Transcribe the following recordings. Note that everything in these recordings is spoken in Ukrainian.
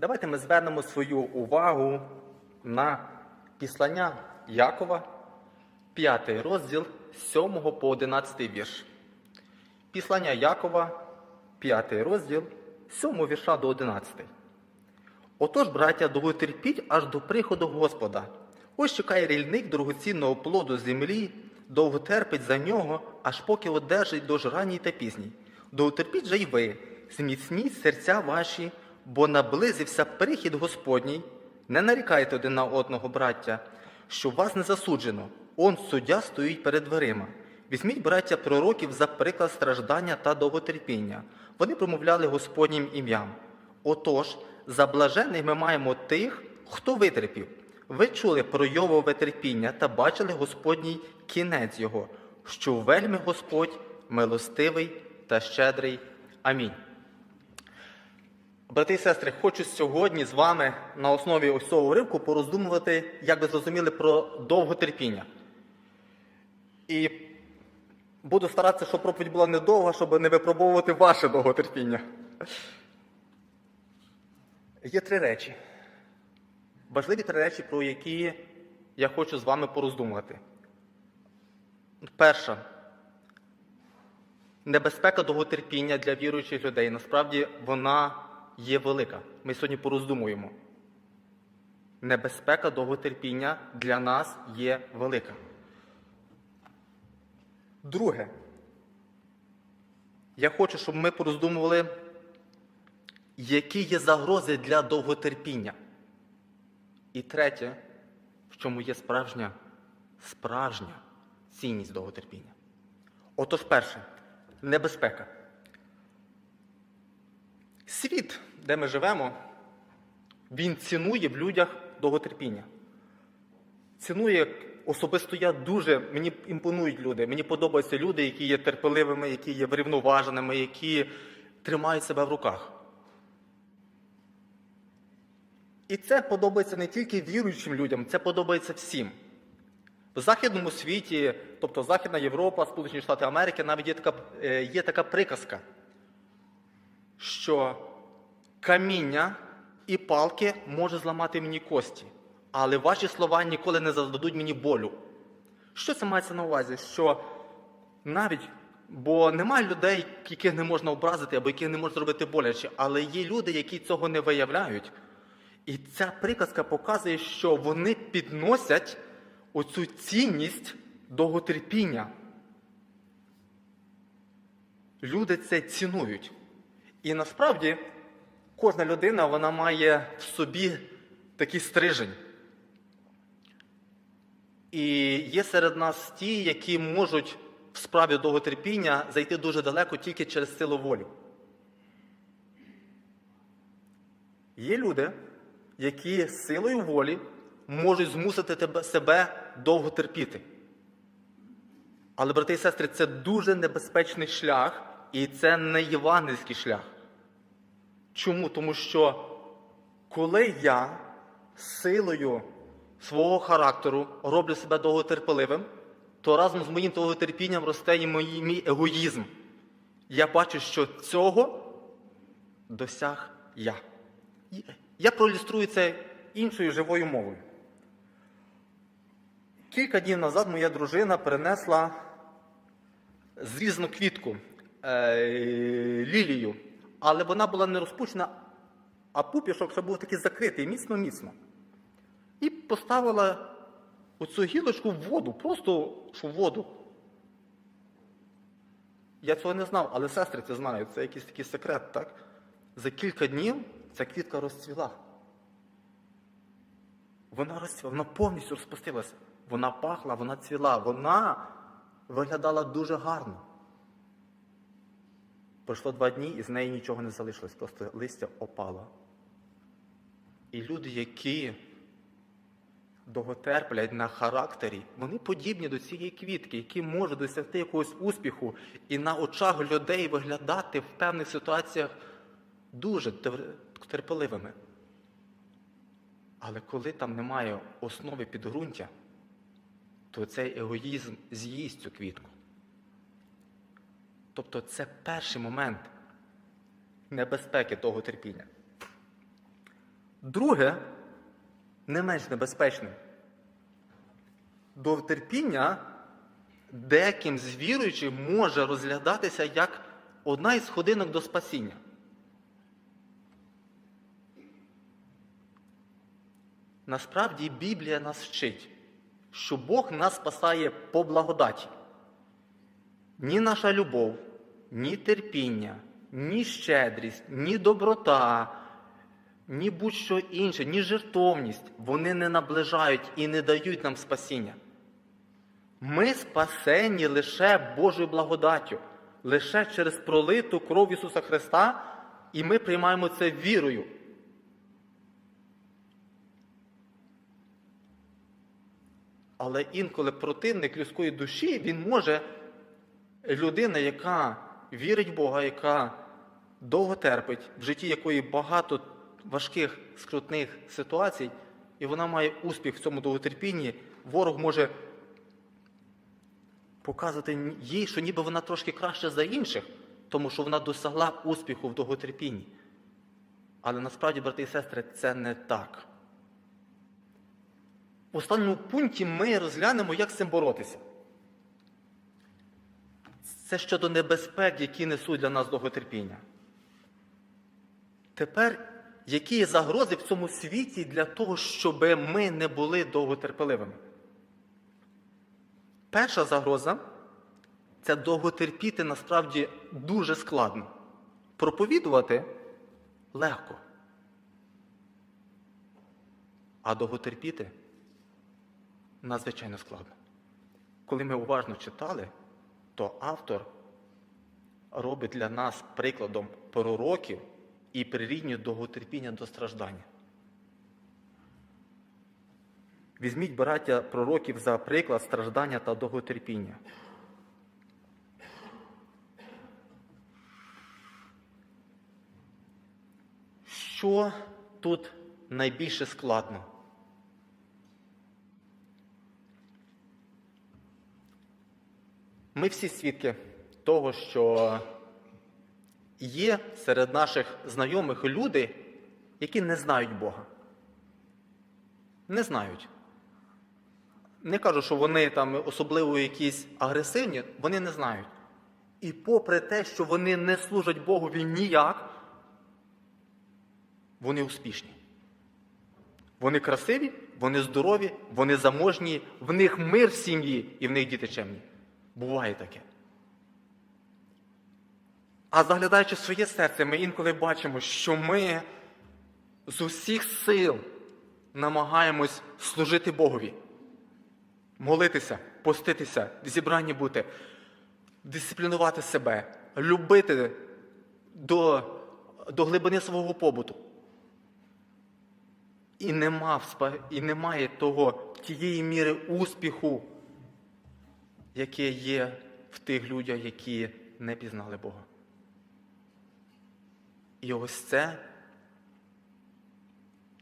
Давайте ми звернемо свою увагу на післання Якова, 5 розділ з 7 по 11 вірш. Післання Якова, 5 розділ, з 7 вірша до 11. Отож, браття, довготерпіть аж до приходу Господа. Ось чекає рільник дорогоцінного плоду землі, довго терпить за нього, аж поки одержить дощ ранній та пізній. Довготерпіть же й ви, зміцніть серця ваші, бо наблизився прихід Господній. Не нарікайте один на одного, браття, що вас не засуджено. Он суддя стоїть перед дверима. Візьміть, браття, пророків за приклад страждання та довготерпіння. Вони промовляли Господнім ім'ям. Отож, за блажених ми маємо тих, хто витерпів. Ви чули про Йовове терпіння та бачили Господній кінець його, що вельми Господь милостивий та щедрий. Амінь. Брати і сестри, хочу сьогодні з вами на основі ось цього уривку пороздумувати, як ви зрозуміли, про довготерпіння. І буду старатися, щоб проповідь була недовга, щоб не випробовувати ваше довготерпіння. Є три речі. Важливі три речі, про які я хочу з вами пороздумувати. Перша. Небезпека довготерпіння для віруючих людей. Насправді вона є велика. Ми сьогодні пороздумуємо. Небезпека довготерпіння для нас є велика. Друге. Я хочу, щоб ми пороздумували, які є загрози для довготерпіння. І третє, в чому є справжня, справжня цінність довготерпіння. Отож, перше, небезпека. Світ, де ми живемо, він цінує в людях довготерпіння. Цінує особисто я дуже, мені імпонують люди. Мені подобаються люди, які є терпеливими, які є врівноваженими, які тримають себе в руках. І це подобається не тільки віруючим людям, це подобається всім. В Західному світі, тобто Західна Європа, Сполучені Штати Америки, навіть є така, е, є така приказка, що каміння і палки може зламати мені кості, але ваші слова ніколи не завдадуть мені болю. Що це мається на увазі? Що навіть, бо немає людей, яких не можна образити або яких не можна зробити боляче, але є люди, які цього не виявляють. І ця приказка показує, що вони підносять оцю цінність довготерпіння. Люди це цінують. І насправді кожна людина вона має в собі такий стрижень. І є серед нас ті, які можуть в справі довготерпіння зайти дуже далеко тільки через силу волі. Є люди, які силою волі можуть змусити тебе, себе довго терпіти. Але, брати і сестри, це дуже небезпечний шлях, і це не євангельський шлях. Чому? Тому що коли я силою свого характеру роблю себе довготерпеливим, то разом з моїм довготерпінням росте і мій, мій егоїзм. Я бачу, що цього досяг я. Я проілюструю це іншою живою мовою. Кілька днів назад моя дружина перенесла зрізану квітку е, лілію, але вона була не розпущена, а пупішок ще був такий закритий, міцно-міцно. І поставила оцю гілочку в воду, просто в воду. Я цього не знав, але сестри це знають, це якийсь такий секрет, так? За кілька днів ця квітка розцвіла. Вона розцвіла, вона повністю розпустилася. Вона пахла, вона цвіла, вона виглядала дуже гарно. Пройшло два дні, і з неї нічого не залишилось, просто листя опало. І люди, які довготерплять на характері, вони подібні до цієї квітки, які можуть досягти якогось успіху і на очах людей виглядати в певних ситуаціях дуже терпеливими. Але коли там немає основи підґрунтя, то цей егоїзм з'їсть цю квітку. Тобто це перший момент небезпеки того терпіння. Друге, не менш небезпечне. Довготерпіння деяким з віруючих може розглядатися як одна із сходинок до спасіння. Насправді Біблія нас вчить, що Бог нас спасає по благодаті. Ні наша любов, ні терпіння, ні щедрість, ні доброта, ні будь-що інше, ні жертовність вони не наближають і не дають нам спасіння. Ми спасені лише Божою благодаттю, лише через пролиту кров Ісуса Христа, і ми приймаємо це вірою. Але інколи противник людської душі, він може, людина, яка вірить в Бога, яка довго терпить, в житті якої багато важких скрутних ситуацій, і вона має успіх в цьому довготерпінні, ворог може показувати їй, що ніби вона трошки краще за інших, тому що вона досягла успіху в довготерпінні. Але насправді, брати і сестри, це не так. В останньому пункті ми розглянемо, як з цим боротися. Це щодо небезпек, які несуть для нас довготерпіння. Тепер, які є загрози в цьому світі для того, щоб ми не були довготерпеливими? Перша загроза це довготерпіти насправді дуже складно. Проповідувати легко. А довготерпіти надзвичайно складно. Коли ми уважно читали, то автор робить для нас прикладом пророків і прирівнює довготерпіння до страждання. Візьміть, браття пророків, за приклад страждання та довготерпіння. Що тут найбільше складно? Ми всі свідки того, що є серед наших знайомих люди, які не знають Бога. Не знають. Не кажу, що вони там особливо якісь агресивні, вони не знають. І попри те, що вони не служать Богові ніяк, вони успішні. Вони красиві, вони здорові, вони заможні, в них мир в сім'ї і в них діти чемні. Буває таке. А заглядаючи своє серце, ми інколи бачимо, що ми з усіх сил намагаємось служити Богові, молитися, поститися, зібранні бути, дисциплінувати себе, любити до, до глибини свого побуту. І, нема, і немає того, тієї міри успіху, яке є в тих людях, які не пізнали Бога. І ось це,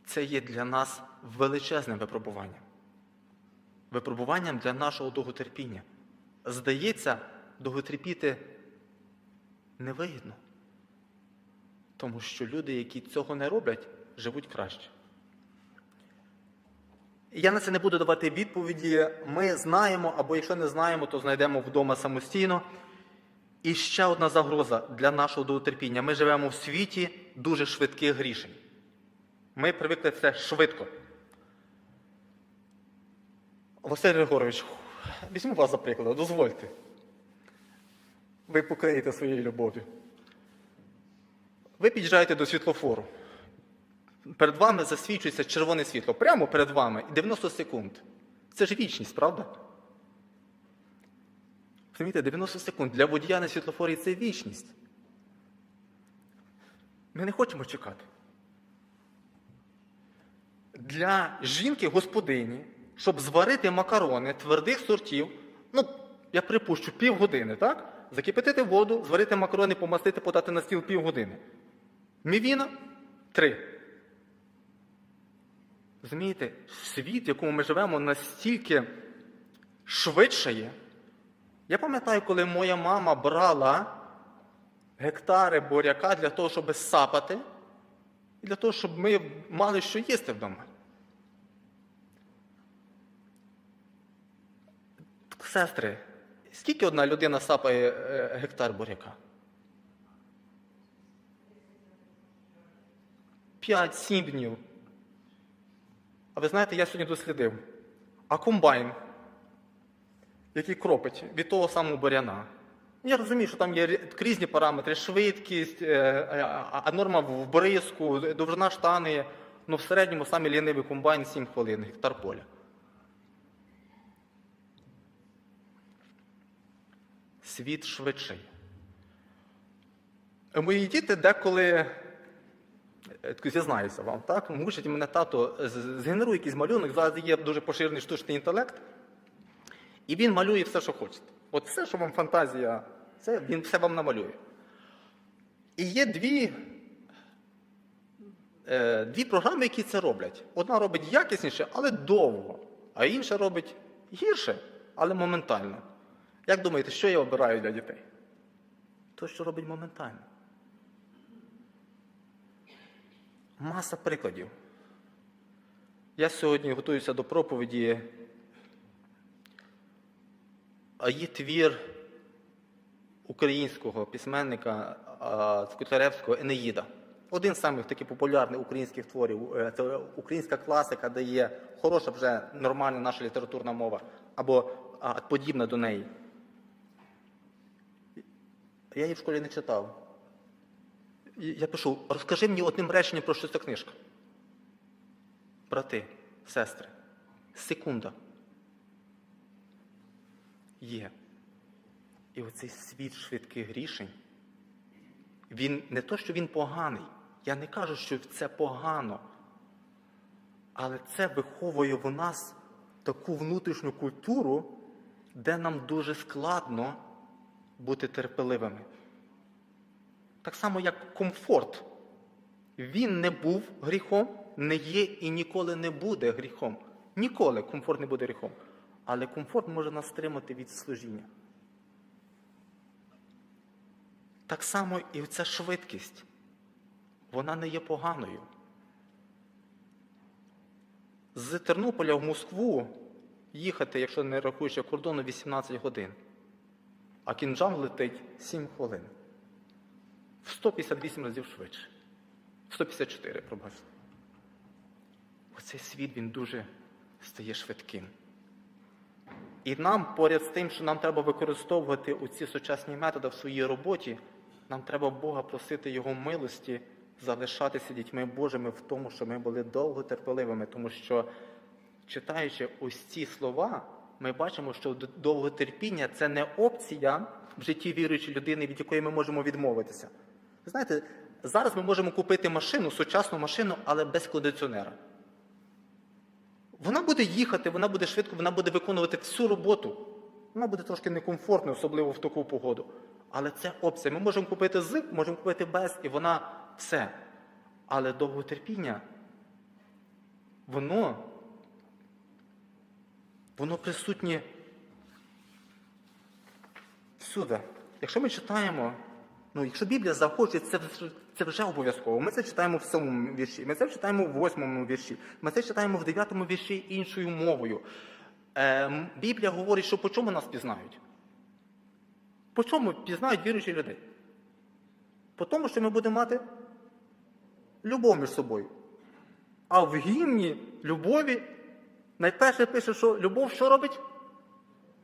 це є для нас величезним випробуванням. Випробуванням для нашого довготерпіння. Здається, довготерпіти невигідно. Тому що люди, які цього не роблять, живуть краще. Я на це не буду давати відповіді. Ми знаємо, або якщо не знаємо, то знайдемо вдома самостійно. І ще одна загроза для нашого довготерпіння. Ми живемо в світі дуже швидких рішень. Ми привикли це швидко. Василь Григорович, візьму вас за приклад, дозвольте. Ви покриєте своєю любов'ю. Ви під'їжджаєте до світлофору. Перед вами засвічується червоне світло. Прямо перед вами 90 секунд. Це ж вічність, правда? Розумієте, 90 секунд для водія на світлофорі це вічність. Ми не хочемо чекати. Для жінки господині, щоб зварити макарони твердих сортів, ну, я припущу, півгодини, так? Закипятити воду, зварити макарони, помастити, подати на стіл півгодини. Мівіна три. Розумієте, світ, в якому ми живемо, настільки швидшає. Я пам'ятаю, коли моя мама брала гектари буряка для того, щоб сапати, І для того, щоб ми мали що їсти вдома. Сестри, скільки одна людина сапає е, гектар буряка? 5-7 днів. А ви знаєте, я сьогодні дослідив. А комбайн, який кропить від того самого буряна. Я розумію, що там є різні параметри, швидкість, е, е, а норма в бризку, довжина штани. Ну, в середньому самий лінивий комбайн 7 хвилин, гектар поля. Світ швидший. Мої діти деколи Зізнаюся вам, так? Мучить мене тато, з- згенеруй якийсь малюнок, зараз є дуже поширений штучний інтелект, і він малює все, що хочете. От все, що вам фантазія, це він все вам намалює. І є дві, е, дві програми, які це роблять. Одна робить якісніше, але довго, а інша робить гірше, але моментально. Як думаєте, що я обираю для дітей? То, що робить моментально. Маса прикладів. Я сьогодні готуюся до проповіді. А є твір українського письменника а, Енеїда. Один з самих таких популярних українських творів. Е, Це українська класика, де є хороша вже нормальна наша літературна мова, або подібна до неї. Я її в школі не читав. Я пишу, розкажи мені одним реченням про що ця книжка. Брати, сестри, секунда. Є. І оцей світ швидких рішень, він не то, що він поганий. Я не кажу, що це погано. Але це виховує в нас таку внутрішню культуру, де нам дуже складно бути терпеливими. Так само, як комфорт. Він не був гріхом, не є і ніколи не буде гріхом. Ніколи комфорт не буде гріхом. Але комфорт може нас стримати від служіння. Так само і ця швидкість. Вона не є поганою. З Тернополя в Москву їхати, якщо не рахуючи кордону, 18 годин. А кінжал летить 7 хвилин. В 158 разів швидше. 154, пробачте. Оцей світ він дуже стає швидким. І нам, поряд з тим, що нам треба використовувати оці сучасні методи в своїй роботі, нам треба Бога просити Його милості, залишатися дітьми Божими в тому, що ми були довго терпеливими, тому що, читаючи ось ці слова, ми бачимо, що довготерпіння це не опція в житті віруючої людини, від якої ми можемо відмовитися. Ви знаєте, зараз ми можемо купити машину, сучасну машину, але без кондиціонера. Вона буде їхати, вона буде швидко, вона буде виконувати всю роботу. Вона буде трошки некомфортно, особливо в таку погоду. Але це опція. Ми можемо купити з, можемо купити без, і вона все. Але довготерпіння, воно, воно присутнє всюди. Якщо ми читаємо, ну якщо Біблія захоче, це, це вже обов'язково. Ми це читаємо в сьомому вірші, ми це читаємо в восьмому вірші, ми це читаємо в дев'ятому вірші іншою мовою. Ем, Біблія говорить, що по чому нас пізнають? По чому пізнають віруючі людей? По тому, що ми будемо мати любов між собою. А в гімні любові найперше пише, що любов що робить?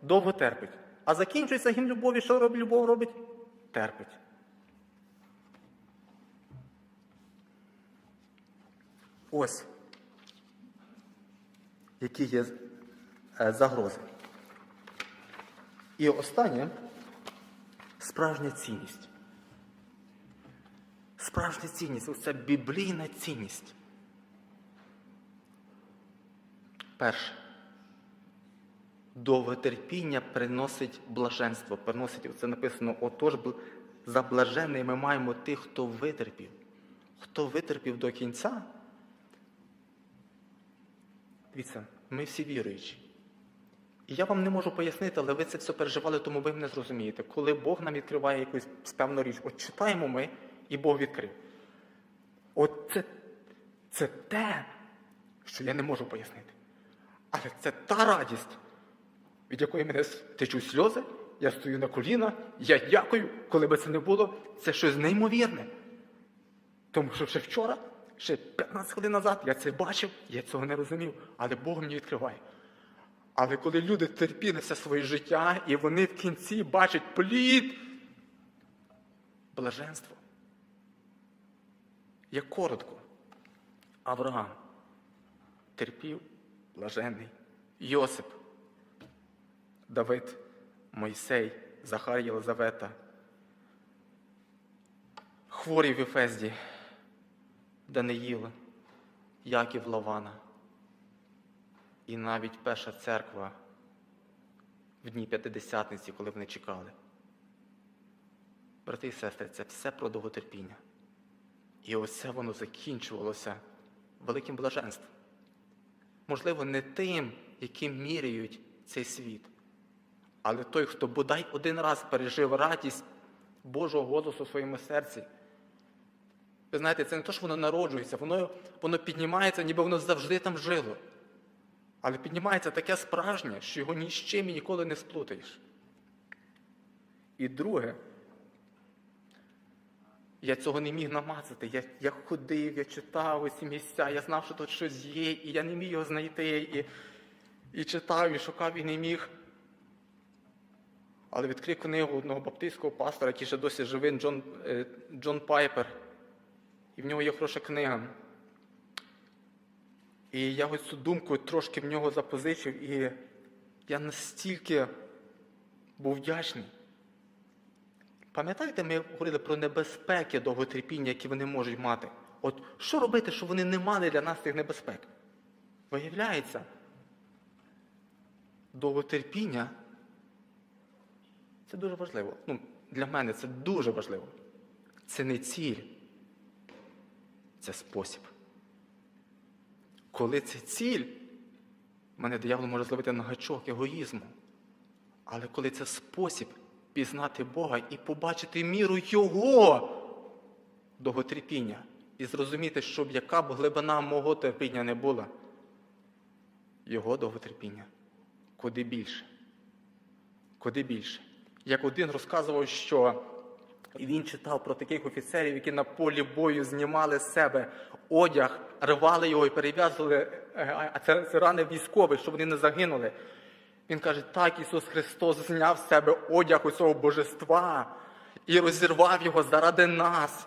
Довго терпить. А закінчується гімн любові, що робить любов робить? Терпить. Ось які є е, загрози. І останнє справжня цінність. Справжня цінність оце біблійна цінність. Перше. Довготерпіння приносить блаженство. Приносить, це написано, отож за блаженний ми маємо тих, хто витерпів. Хто витерпів до кінця. Дивіться, ми всі віруючі. І я вам не можу пояснити, але ви це все переживали, тому ви мене зрозумієте. Коли Бог нам відкриває якусь певну річ, от читаємо ми, і Бог відкрив. От це Це те, що я не можу пояснити. Але це та радість, від якої мене течуть сльози, я стою на коліна, я дякую, коли би це не було, це щось неймовірне. Тому що ще вчора, ще 15 хвилин назад, я це бачив, я цього не розумів, але Бог мені відкриває. Але коли люди терпіли все своє життя, і вони в кінці бачать плід, блаженство. Як коротко. Авраам терпів, блаженний, Йосип, Давид, Мойсей, Захар Єлизавета, хворий в Ефезді, Даниїл, Яків Лавана і навіть перша церква в дні П'ятидесятниці, коли вони чекали. Брати і сестри, це все про довготерпіння. І ось це воно закінчувалося великим блаженством. Можливо, не тим, яким міряють цей світ, але той, хто бодай один раз пережив радість Божого голосу в своєму серці. Ви знаєте, це не те, що воно народжується, воно, воно піднімається, ніби воно завжди там жило. Але піднімається таке справжнє, що його ні з чим і ніколи не сплутаєш. І друге, я цього не міг намацати. Я, я ходив, я читав усі місця, я знав, що тут щось є, і я не міг його знайти, і, і читав, і шукав, і не міг. Але відкрив книгу одного баптистського пастора, який ще досі живий, Джон, е, Джон Пайпер. І в нього є хороша книга. І я ось цю думку трошки в нього запозичив, і я настільки був вдячний. Пам'ятаєте, ми говорили про небезпеки довготерпіння, які вони можуть мати. От що робити, щоб вони не мали для нас цих небезпек? Виявляється, довготерпіння це дуже важливо. Ну, Для мене це дуже важливо. Це не ціль, це спосіб. Коли це ціль, мене диявол може зловити на гачок егоїзму. Але коли це спосіб пізнати Бога і побачити міру Його довготерпіння, і зрозуміти, щоб яка б глибина мого терпіння не була, Його довготерпіння куди більше. Куди більше. Як один розказував, що він читав про таких офіцерів, які на полі бою знімали з себе одяг, рвали його і перев'язували, е, а це, рани військових, щоб вони не загинули. Він каже, так Ісус Христос зняв з себе одяг усього божества і розірвав його заради нас.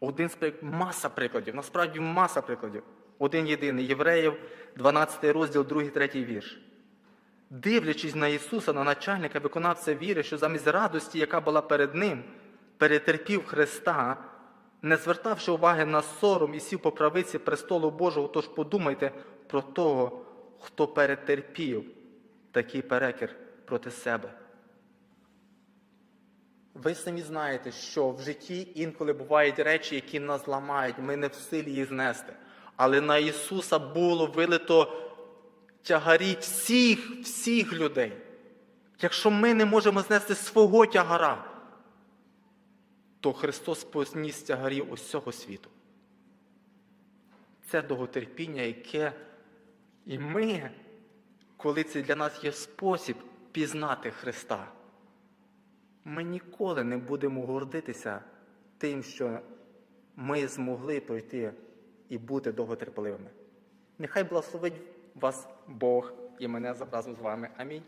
Один з маса прикладів, насправді маса прикладів. Один єдиний Євреїв, 12 розділ, 2, 3 вірш. Дивлячись на Ісуса, на начальника, виконавця віри, що замість радості, яка була перед Ним, перетерпів Христа, не звертавши уваги на сором і сів по правиці престолу Божого, тож подумайте про того, хто перетерпів такий перекір проти себе. Ви самі знаєте, що в житті інколи бувають речі, які нас ламають, ми не в силі їх знести. Але на Ісуса було вилито тягарі всіх, всіх людей. Якщо ми не можемо знести свого тягара, то Христос посніс тягарів усього світу. Це довготерпіння, яке і ми, коли це для нас є спосіб пізнати Христа, ми ніколи не будемо гордитися тим, що ми змогли пройти і бути довготерпеливими. Нехай благословить вас Бог і мене разом з вами. Амінь.